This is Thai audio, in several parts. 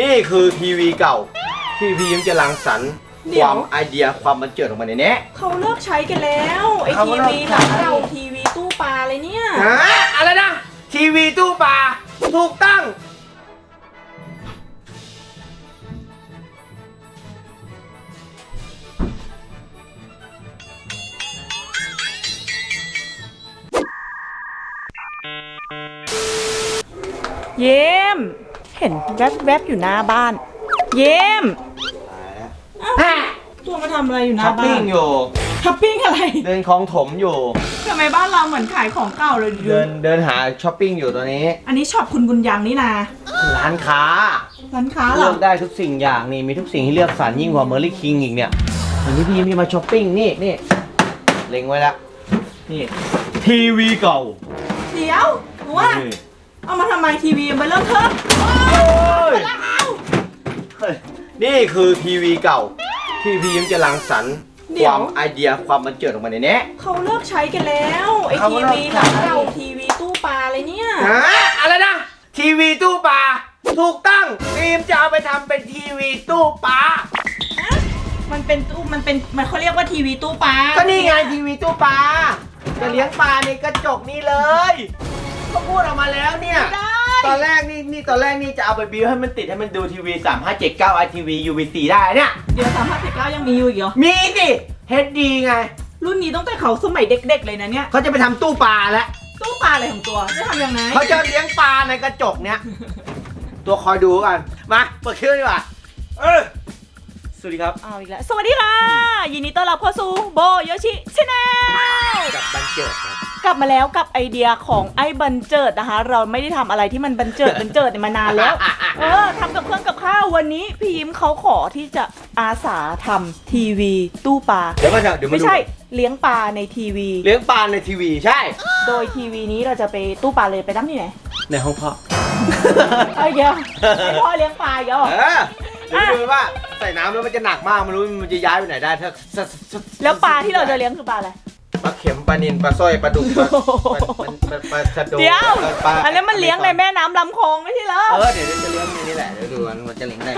นี่คือทีวีเก่าที่พี่ยิ้มจะรังสรรค์เดี๋คยว วามไอเดียความบันเจิดออกมาในนี้เขาเลิกใช้กันแล้วไอเขาทีเลิกวีใช้หลังเก่าทีวีตู้ปลาเลยเนี่ยฮะอะไรนะ ทีวีตู้ปลาถูกตั้งเยี่ยมเห็นแวบๆอยู่หน้าบ้าน เยี่ยมตัวมาทำอะไรอยู่หน้าช้อปบ้าปิ้งนอยู่ ช้อปปิ้งอะไรเดินคลองถมอยู่ ทำไมบ้านเราเหมือนขายของเก่าเลยดูเดินเดินหาช้อปปิ้งอยู่ตอนนี้ อันนี้ช็อปคุณบุญยังนี่นะร้านค้าร้านค้าเหรเลืออกได้ทุกสิ่งอย่างนี่มีทุกสิ่งให้เลือกสรรยิ่งกว่าเมอร์ลี่คิงอีกเนี่ยวันนี้พี่ยิ้มจะมาช้อปปิ้งนี่นี่เล็งไว้แล้วนี่ทีวีเก่าเดี๋ยวหนูว่านี่ เอามาทำไมทีวีมันเริ่มเพิ่มโอ้ยแล้วเอาเฮ้ยนี่คือทีวีเก่า ที่พี่ยิ้มจะรังสรรค์ความไอเดียความบันเจิดออกมาในนี้เขาเลิกใช้กันแล้วไอเขาทีเลิกวีใช้หลังเก่าทีวีตู้ปลาเลยเนี่ยฮะอะไรนะ ทีวีตู้ปลาถูกต้องพี่ยิ้มจะเอาไปทำเป็นทีวีตู้ปลามันเป็นตู้มันเป็นมันเขาเรียกว่าทีวีตู้ปลาก็นี่ไงทีวีตู้ปลาจะเลี้ยงปลาในกระจกนี่เลย ก็พูดออกมาแล้วเนี่ย ได้ ตอนแรกนี่นี่ตอนแรกนี่จะเอาไปบิวให้มันติดให้มันดูทีวี 3579 ITV UVC ได้เนี่ย เดี๋ยวสามพันสิบเก้ายังมีอยู่อีกเหรอ มีสิ HD ไง รุ่นนี้ตั้งแต่เขาสมัยเด็กๆเลยนะเนี่ย เขาจะไปทำตู้ปลาแล้ว ตู้ปลาอะไรของตัวจะทำยังไงเขาจะเลี้ยงปลาในกระจกเนี้ย ตัวคอยดูกัน มาเปิดเครื่องดีกว่าเออสวัสดีครับ เอาอีกแล้ว สวัสดีค่ะ ยินดีต้อนรับเข้าสู่โบโยชิชาแนล กับบันเจิดครับ กลับมาแล้วกับไอเดียของไอ้บันเจิดนะคะ เราไม่ได้ทำอะไรที่มันบันเจิดบันเจิดเนี่ยมานานแล้ว เออทำกับเครื่องกับข้าววันนี้พี่ยิ้มเขาขอที่จะอาสาทำทีวี ตู้ปลาเดี๋ยวมาเดี๋ยวมาไม่ดูใช่เลี้ยงปลาในทีวี เลี้ยงปลาในทีวีใช่ โดยทีวีนี้เราจะไปตู้ปลาเลยไปตั้งที่ไหนในห้องพ่อเอ้ยเดี๋ยวให้พ่อเลี้ยงปลาอีกแล้วเหรอเออเดี๋ยวดูว่าใส่น้ำแล้วมันจะหนักมากไม่รู้มันจะย้ายไปไหนได้ถ้าถ้าถ้าแล้วปลาที่เราจะเลี้ยงคือปลาอะไร ปลาเข็มปลานินปลาสร้อยปลาดุกปลาปลาปลาปลาชะโดเดี๋ยว ปลาอันนั้นมันเลี้ยงในแม่น้ำลำคลองไม่ใช่เหรอ เออเดี๋ยวจะเลี้ยงในนี้แหละเดี๋ยวดูมันมันจะเลี้ยงได้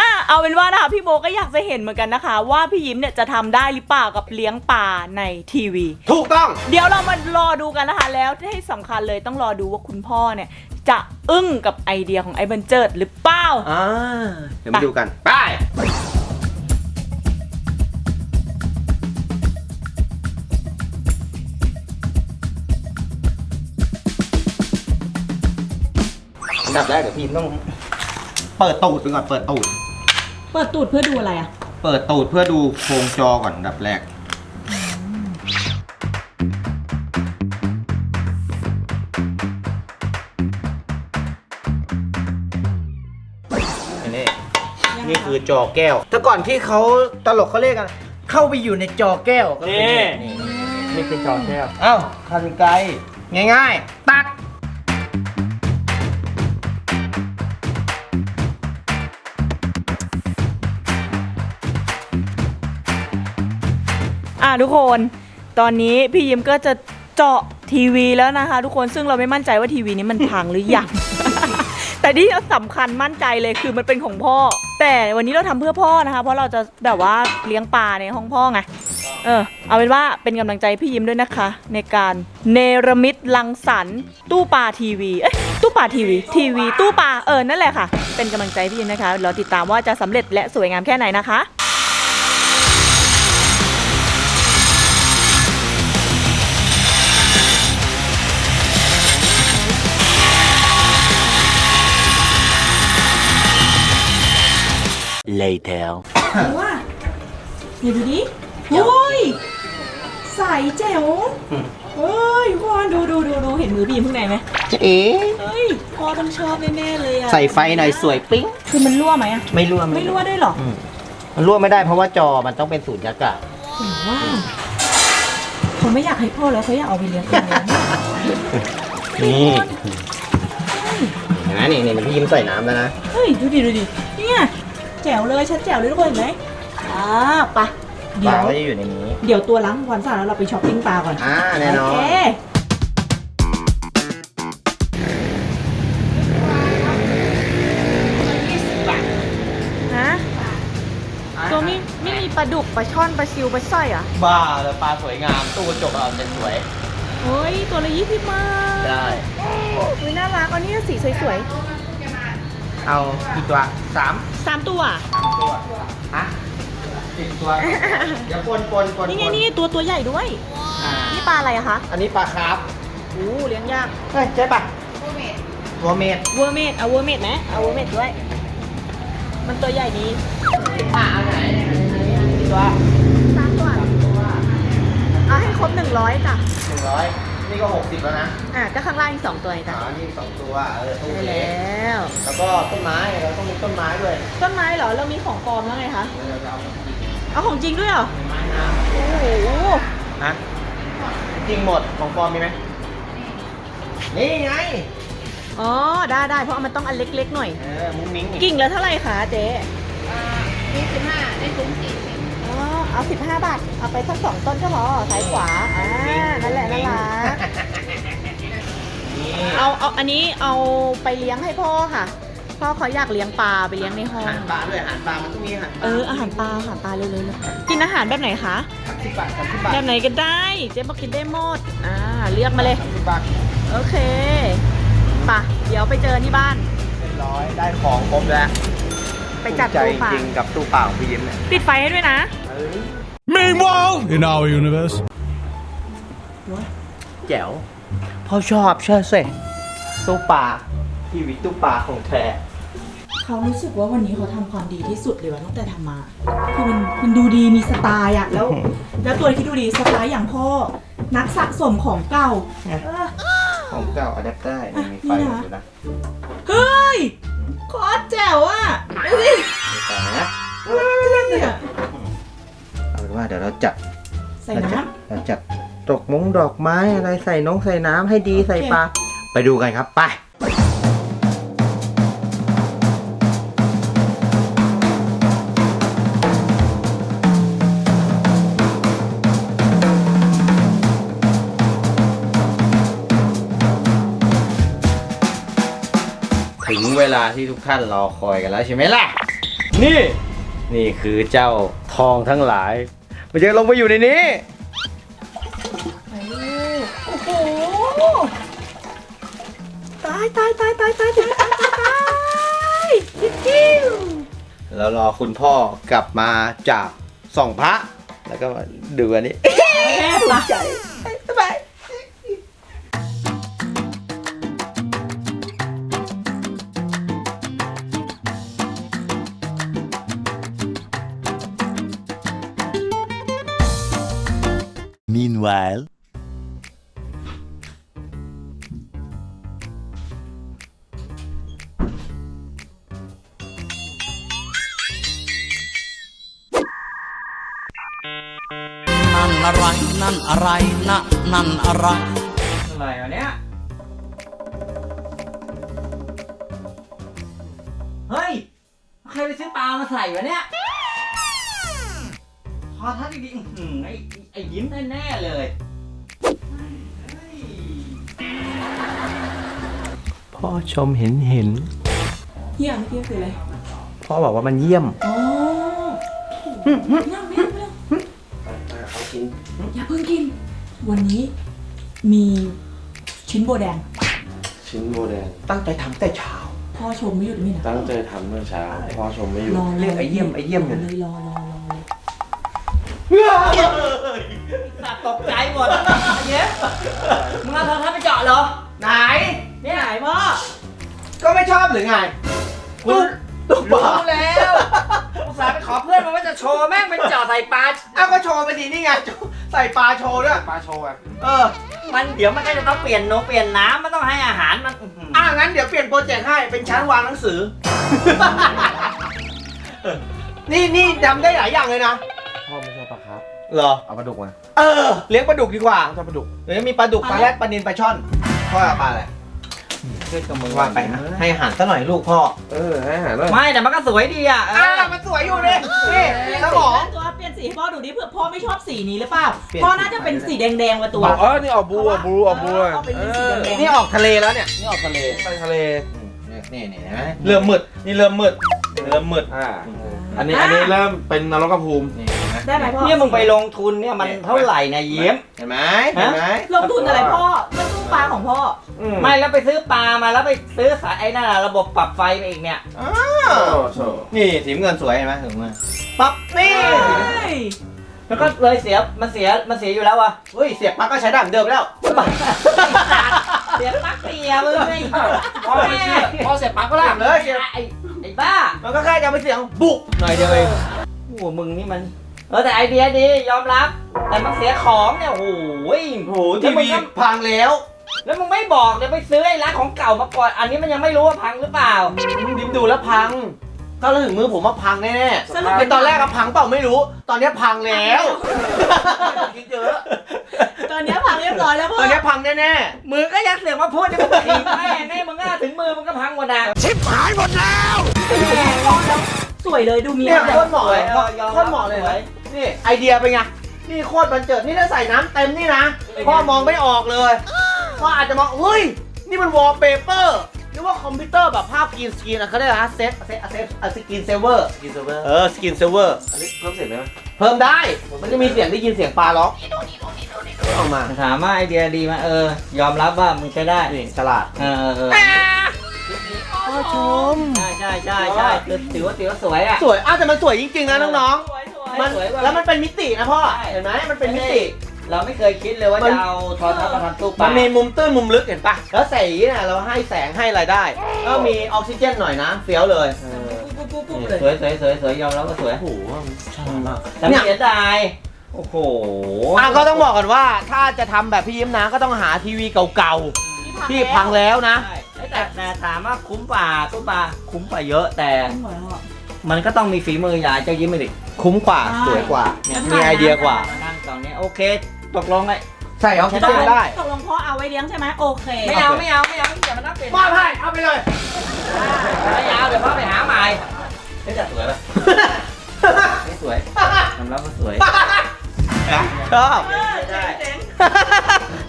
อะเอาเป็นว่านะคะพี่โบก็อยากจะเห็นเหมือนกันนะคะ ว่าพี่ยิ้มเนี่ยจะทำได้หรือเปล่ากับเลี้ยงปลาในทีวี ถูกต้อง เดี๋ยวเรามารอดูกันนะคะ แล้วที่สำคัญเลยต้องรอดูว่าคุณพ่อเนี่ย จะอึ้งกับไอเดียของไอ้บันเจิดหรือเปล่า อ่าเดี๋ยวมาดูกัน ไป ดับแรกเดี๋ยวพี่ต้อง เปิดตูดไปก่อนเปิดตูด เปิดตูดเพื่อดูอะไรอะ เปิดตูดเพื่อดูโครงจอก่อนอันดับแรกอันนี้นี่คือจอแก้ว แต่ก่อนที่เขาตลกเขาเรียกกัน เข้าไปอยู่ในจอแก้วก็คือนี่ นี่นี่คือจอแก้วเอ้าคันไกลง่ายๆ ตัด ทุกคน ตอนนี้พี่ยิ้มก็จะเจาะทีวีแล้วนะคะ ทุกคนซึ่งเราไม่มั่นใจว่าทีวีนี้มันพังหรือยัง แต่ที่สำคัญมั่นใจเลยคือมันเป็นของพ่อ แต่วันนี้เราทำเพื่อพ่อนะคะ เพราะเราจะแบบว่าเลี้ยงปลาในห้องพ่อไงเออเอาเป็นว่าเป็นกำลังใจพี่ยิ้มด้วยนะคะ ในการเนรมิตลังสรรค์ตู้ปลาทีวีเอ้ยตู้ปลาทีวีทีวี ตู้ปลาเออนั่นแหละค่ะ เป็นกำลังใจพี่ยิ้มนะคะ เราติดตามว่าจะสำเร็จและสวยงามแค่ไหนนะคะ later ว่าเดี๋ยวดูดิเฮ้ยใสแจ๋วเฮ้ยพ่อดูดูดูดูเห็นมือพี่ข้างในไหมเอ๊ะเฮ้ยพ่อต้องชอบแน่ๆเลยอะใส่ไฟหน่อยสวยปิ๊ง คือมันรั่วไหมอะไม่รั่วไม่รั่วด้วยเหรอมันรั่วไม่ได้เพราะว่าจอมันต้องเป็นสูตรยักษ์อะถึงว่าเขาไม่อยากให้พ่อแล้วเขาอยากเอาไปเลี้ยงเองแล้วเนี่ยนี่เห็นไหมนี่นี่มันพี่ยิ้มใส่น้ำแล้วนะเฮ้ยดูดิดูดิเนี่ย แจ๋วเลยชั้นแจ๋วเลยทุกคนเห็นไหมอ่าไปะปเดี๋ลายวก็จะอยู่ในนี้ เดี๋ยวตัวล้างความสะอาดแล้วเราไปช้อปปิ้งปลาก่อนอ่าแน่นอโอน เคฮะตัวม่ไม่มีปลาดุกปลาช่อนปลาซิวปลาส้อยอะบ้าเลยปลาสวยงาม ตู้กระจกเราจะสวย เฮ้ยตัวละยี่สิบมาได้ อุ้ยน่ารักอันนี้สีสวยๆ เอากี่ตัวสามๆสามตัวตัวฮะสิบตัว เดี๋ยวปนปนปนนี่ไงปนี่ตัวตัวใหญ่ด้วย อ่านี่ปลาอะไรอะคะอันนี้ปลาคาร์ฟโอ้เลี้ยงยากเฮ้ยใช่ปะตัวเมดวัวเมดเอาวัวเมดไหมเอาวัวเมดด้วย มันตัวใหญ่ดีอ่าเอาไหนกี่ตัวสามตัวเอาให้ครบหนึ่งร้อยจ้ะหนึ่งร้อย นี่ก็หกสิบแล้วนะอะก็ข้างล่างอีกสองตัวอ๋จ้ะอนี่สองตัวเออตู้ได้เล็กแล้ว แล้วก็ต้นไม้เราต้องมีต้นไม้ด้วยต้นไม้เหรอเรามีของปลอมแล้วไงคะ เดี๋ยวเราจะเอามาจริงเอาของจริงด้วยเหรอ ไม้น้โอ้โหำนะจริงหมดของปลอมมีไหมนี่ไงอ๋อ ได้ได้เพราะมันต้องอันเล็กๆหน่อย เออมุ้งมิ้งกิ่งแล้วเท่าไหร่คะเจ๊ยี่สิบห้าได้ถุงสี่สิบอ๋อ เอาสิบห้าบาท เอาไปสักสองต้นก็พอซ้ายขวา อ่า นั่นแหละน่ารักนี่เอาเอาอันนี้เอาไปเลี้ยงให้พ่อค่ะ พ่อเขาอยากเลี้ยงปลาไปเลี้ยงในห้ออางหารปลาด้วยอาหารปลามันต้องมีอาหารปลาเอออาหารปลาอาหารปลาเร็วๆเลยกินอาหารแบบไหนคะ สามสิบบาทสามสิบบาทแบบไหนก็ได้ เจ๊บอกกินได้หมด อ่า เลือกมาเลย สามสิบบาทโอเคไป่ะ เดี๋ยวไปเจอที่บ้าน เรียบร้อยได้ของครบแล้วไปจัดใจตู้ปลาจริงกับตู้เปล่าของพี่ยิ้มเนี่ยปิดไฟให้ด้วยนะเออ Meanwhile, in our universe. แจ๋วพ่อชอบเชื่อสิตู้ปลาทีวีตู้ปลาของแท้เขารู้สึกว่าวันนี้เขาทำความดีที่สุดเลยว่ะตั้งแต่ทำมา คือมันมันดูดีมีสไตล์อะแล้ว แล้วตัวที่ดูดีสไตล์อย่างพ่อ นักสะสมของเก่าเออ ของเก่าอะแดปได้นี่มีไฟนี่นะ อยู่นะเฮ้ยโคตรแจ๋วอะเฮ้ยมีไฟนะเนี่ยเอาเป็น ว่าเดี๋ยวเราจัดใส่เราจัน้ดเราจัดดอกมงดอกไม้อะไรใส่น้องใส่น้ำให้ดีใส่โอเคปลาไปดูกันครับไปถึงเวลาที่ทุกท่านรอคอยกันแล้วใช่ไหมล่ะ นี่ นี่คือเจ้าทองทั้งหลาย มันจะลงไปอยู่ในนี้ำโอ้โห ตายตายตายตายตายตายตายตายตายจิ้วแล้วรอคุณพ่อกลับมาจากส่องพระ แล้วก็มาดูอันนี้ แม่ปะ ใจสบ Meanwhile. นั่นอะไรนั่นอะไรนะนั่นอะไรอะไรวะเนี้ยเฮ้ย ใครไปซื้อปลามาใส่วะเนี่ย พอท่านดีๆอื้อหือไอ้ ไอ้ยิ้มแน่ๆเลยเฮ้ยพ่อชมเห็นเห็นเฮียเมื่อกี้คืออะไรพ่อบอกว่ามันเยี่ยมอ๋อไม่เอาไม่เอาไม่เอาเอาชิ้นอย่าเพิ่งกิน วันนี้มีชิ้นโบแดง ชิ้นโบแดง ตั้งใจทำแต่เช้าพ่อชมไม่หยุดไม่นะตั้งใจทำเมื่อเช้าพ่อชมไม่หยุดรอเรียกไอ้เยี่ยมไอ้เยี่ยมรเนี่อยเลยรอรอรอเลย สัตว์ตกใจหมดเย้มึงเอาโทรทัศน์ไปเจาะเหรอไหนนี่ไหนพ่อก็ไม่ชอบหรือไง คุณตุ๊กรู้แล้วอุตส่าห์ไปขอเพื่อนมาว่าจะโชว์แม่งเป็นเจาะใส่ปลาอ้าวก็โชว์ไปดีนี่ไง ใส่ปลาโชว์ด้วยปลาโชว์อะเออ มันเดี๋ยวมันก็จะต้องเปลี่ยนนงเปลี่ยนน้ำมันต้องให้อาหารมันอื้อหืออะงั้นเดี๋ยวเปลี่ยนโปรเจกต์ให้เป็นชั้นวางหนังสือ นี่นี่ทำได้หลายอย่างเลยนะ เหรอ เอาปลาดุกมาเออ เลี้ยงปลาดุกดีกว่าชอบปลาดุกเดี๋ยวมีปลาดุกปลาแรดปลานิลปลาช่อนพ่อเอาปลาอะไรเพื่อนกับมึงว่าไปนะให้อาหารซะหน่อยลูกพ่อเออให้อาหารด้วยไม่แต่มันก็สวยดีอะเออ่าอมันสวยอยู่เลยนี่สมอง ตัวเปลี่ยนสีให้พ่อดูดิเผื่อพ่อไม่ชอบสีนี้หรือเปล่าเปลี่ยน พ่อน่าจะเป็นสีแดงๆมาตัว เออนี่ออกบลูออกบลูออกบลูเอาเป็นสีแดงๆนี่ออกทะเลแล้วเนี่ยนี่ออกทะเลไปทะเลนี่นี่เห็นไหมเริ่มมืดนี่เริ่มมืดเริ่มมืดอ่าอันนี้อันนี้เริ่มเป็นนรกภูมินี่เห็น ไหมได้ไหมพ่อ เนี่ยมึงไปลงทุนเนี่ยมันเท่าไหร่นะยิ้มเห็นไหมเห็นไหมลงทุนอะไรพ่อเรื่องตู้ปลาของพ่อ อืมไม่แล้วไปซื้อปลามาแล้วไปซื้อสายไอ้นั่นอะระบบปรับไฟมาอีกเนี่ย อ้าโอ้วโชว์นี่สีน้ำเงินสวยเห็นไหมถึงมาปั๊บนี่ แล้วก็เลยเสียมันเสียมันเสียอยู่แล้วอะเฮ้ยเสียบปลั๊กก็ใช้ได้เหมือนเดิมแล้ว เสียปลั๊กเสียมึงไงพ่อไม่เชื่อ พ่อเสียบปลั๊กก็ได้เลยเสียบไอ้ไอ้บ้ามันก็แค่จะไปเสียงบุกหน่อยเดียวเองโอ้โหมึงนี่มัน เออแต่ไอเดียดียอมรับ แต่มันเสียของเนี่ยโอ้โหโอ้โหทีวีพังแล้ว แล้วมึงไม่บอกเดี๋ยวไปซื้อไอ้ร้านของเก่ามาก่อน อันนี้มันยังไม่รู้ว่าพังหรือเปล่าดิมดูแล้วพังถ้าเราถึงมือผมว่าพังแน่สรุปๆในตอนแรกก็พังเปล่าไม่รู้ ตอนนี้พังแล้วคิดเยอะตอนนี้พังเรียบร้อยแล้วพ่ตออนนี้พังแน่มือก็ยังเสียงมาพูดจะมึงถีบแม่แน่มึงก็ถึงมือมึงก็พังหมดอะ สวยเลยดูๆมีเนี่ยอะไรโคตรเหมาะเลยเออยอมรับโคตรเหมาะเลยนะนี่ไอเดียเป็นไง นี่โคตรบันเจิด นี่ถ้าใส่น้ำเต็มนี่นะ พ่อมองไม่ออกเลย พ่ออาจจะมองเฮ้ย นี่มันวอลเปเปอร์หรือว่าคอมพิวเตอร์แบบภาพกรีนสกรีนอะเขาเรียกอะไรนะเซฟเซฟเซฟสกรีนเซเวอร์กินเซเวอร์เออสกรีนเซเวอร์อันนี้เพิ่มเสียงได้ไหมเพิ่มได้ มันจะมีเสียงได้ยินเสียงปลาร้องออกมาถามว่าไอเดียดีไหมเออ ยอมรับว่ามึงใช้ได้นี่ฉลาดเออเออเออพ่อ ชม ใช่ใช่ใช่ใช่คือถือว่าถือว่าสวยอะสวยอ้าวแต่มันสวยจริงๆนะน้องสวยสวยๆมันสวยกว่า แล้วมันเป็นมิตินะพ่อใช่ เห็นไหมมันเป็นมิติ เราไม่เคยคิดเลยว่ามัน จะเอาโทอทัศน์มาทำตู้ปมัลานมีมุมตื้นมุมลึกเห็นปะแล้วแสงเนี่ยเราให้แสงให้อะไรได้ ก็มีออกซิเจนหน่อยนะเฟี้ยวเลยปุ๊บปุ๊บปุ๊บเลยสวยสวยสวยสวยยอมรับว่าสวยโอ้โหชอบมากแต่เนี่ย เสียดายโอ้โหอะก็ต้องบอกก่อนว่าถ้าจะทำแบบพี่ยิ้มนะก็ต้องหาทีวีเก่า ๆที่พังแล้วนะ ใช่แต่แต่ถามว่าคุ้มป่าตู้ปลาคุ้มป่าเยอะแต่สวยอะมันก็ต้องมีฝีมือยายเจ้ายิ้มไปดิคุ้มกว่า ใช่สวยกว่าเนี่ยมีไอเดียกว่านั่งตอนนี้โอเค ตกลงไงใส่ออกซิเจนได้ ตกลงพ่อเอาไว้เลี้ยงใช่ไหมโอเคไม่เอาไม่เอาไม่เอาอย่ามานั่งเปลี่ยนมอบให้เอาไปเลย ไม่เอาเดี๋ยวพ่อไปหาใหม่เฮ้ยแต่สวยป่ะไม่สวยยอมรับว่าสวยชอบ เออเจ๋งเจ๋ง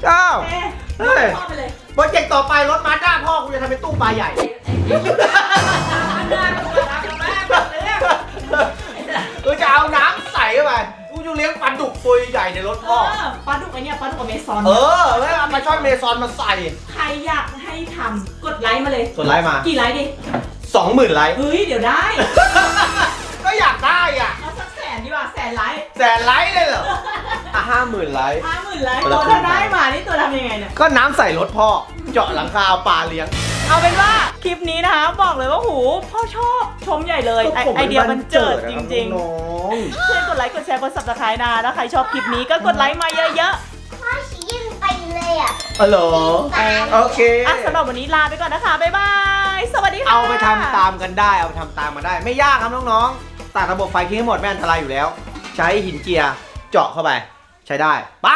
ชอบ เอ๊ะเฮ้ย พ่อไปเลย โปรเจกต์ต่อไปรถมาด้าพ่อกูจะทำเป็นตู้ปลาใหญ่ กูจะเอาน้ำใส่เข้าไปกูจะเลี้ยงปลาดุกตัวใหญ่ในรถเอพ่ออปลาดุกไอเนี่ยปลาดุกอเมซอนเออ แล้วเอาปลาช่อนเมซอนมาใส่ ใครอยากให้ทำกดไลค์มาเลยส่วนไลค์มา กี่ไลค์ดิสองหมื่นไลค์ เฮ้ย เดี๋ยวได้ ก็อยากได้อะ เอาสักแสนดีกว่าแสนไลค์ แสนไลค์เลยเหรออะ ห้าหมื่นไลค์ ห้าหมื่นไลค์คนละตัวครึ่ถ้างได้มานี่ตัวทำยังไงเนี่ย ก็น้ำใส่รถพ่อ เจาะหลังคาเอาปลาเลี้ยง เอาเป็นว่าคลิปนี้นะคะ บอกเลยว่าหูพ่อชอบชมใหญ่เลยไอไอเดียมันเจิดจริงน้องๆช่วยกดไลค์กดแชร์กด subscribe นะถ้าใครชอบคลิปนี้ก็กดไลค์มาเยอะพ่อชี้ยิงไปเลยอะๆอ๋อเหรอโอเค ๆอะสำหรับวันนี้ลาไปก่อนนะคะบ๊ายบายสวัสดีค่ะ เอาไปทำตามกันได้ เอาไปทำตามมาได้ ไม่ยากครับน้องๆตัดระบบไฟทิ้งให้หมดไม่อันตรายอยู่แล้ว ใช้หินเจียร์เจาะเข้าไป ใช้ได้ ไป